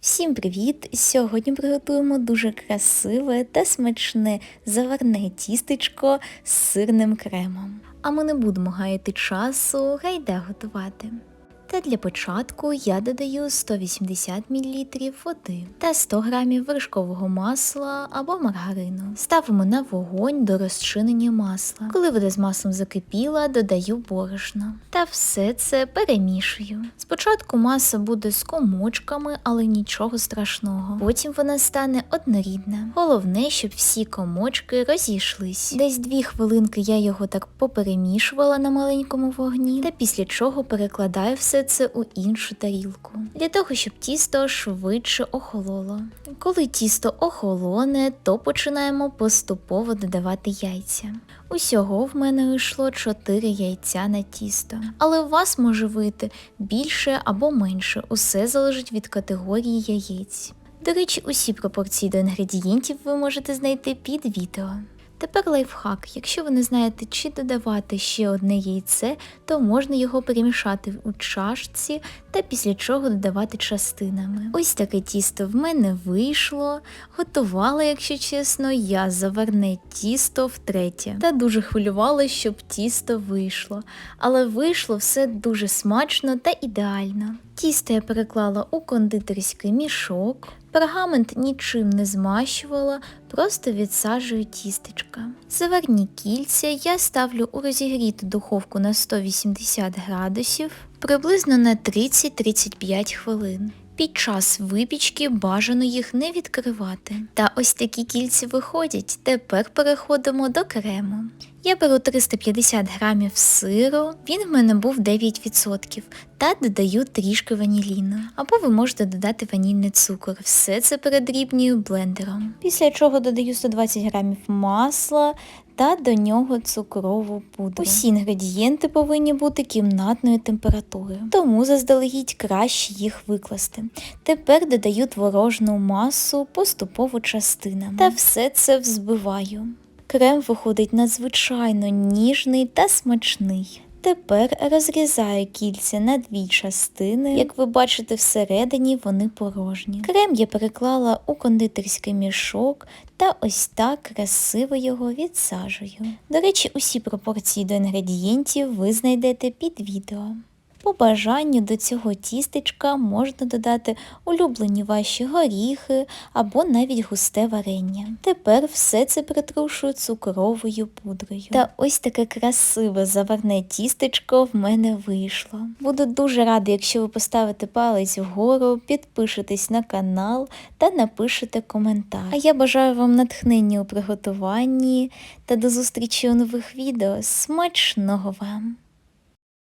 Всім привіт! Сьогодні приготуємо дуже красиве та смачне заварне тістечко з сирним кремом. А ми не будемо гаяти часу, гайде готувати. Та для початку я додаю 180 мл води та 100 г вершкового масла або маргарину. Ставимо на вогонь до розчинення масла. Коли вода з маслом закипіла, додаю борошно. Та все це перемішую. Спочатку маса буде з комочками, але нічого страшного. Потім вона стане однорідна. Головне, щоб всі комочки розійшлись. Десь дві хвилинки я його так поперемішувала на маленькому вогні, та після чого перекладаю все це у іншу тарілку, для того, щоб тісто швидше охололо. Коли тісто охолоне, то починаємо поступово додавати яйця. Усього в мене вийшло 4 яйця на тісто, але у вас може вийти більше або менше, усе залежить від категорії яєць. До речі, усі пропорції до інгредієнтів ви можете знайти під відео. Тепер лайфхак. Якщо ви не знаєте, чи додавати ще одне яйце, то можна його перемішати у чашці та після чого додавати частинами. Ось таке тісто в мене вийшло. Готувала, якщо чесно, я заварне тісто втретє. Та дуже хвилювалася, щоб тісто вийшло. Але вийшло все дуже смачно та ідеально. Тісто я переклала у кондитерський мішок. Пергамент нічим не змащувала, просто відсаджую тістечка. Заварні кільця я ставлю у розігріту духовку на 180 градусів приблизно на 30-35 хвилин. Під час випічки бажано їх не відкривати. Та ось такі кільці виходять. Тепер переходимо до крему. Я беру 350 грамів сиру, він в мене був 9%, та додаю трішки ваніліну. Або ви можете додати ванільний цукор. Все це передрібнюю блендером. Після чого додаю 120 грамів масла та до нього цукрову пудру. Усі інгредієнти повинні бути кімнатної температури, тому заздалегідь краще їх викласти. Тепер додаю творожну масу поступово частинами та все це взбиваю. Крем виходить надзвичайно ніжний та смачний. Тепер розрізаю кільця на дві частини. Як ви бачите, всередині вони порожні. Крем я переклала у кондитерський мішок та ось так красиво його відсаджую. До речі, усі пропорції до інгредієнтів ви знайдете під відео. По бажанню до цього тістечка можна додати улюблені ваші горіхи або навіть густе варення. Тепер все це притрушую цукровою пудрою. Та ось таке красиве заварне тістечко в мене вийшло. Буду дуже рада, якщо ви поставите палець вгору, підпишетесь на канал та напишете коментар. А я бажаю вам натхнення у приготуванні та до зустрічі у нових відео. Смачного вам!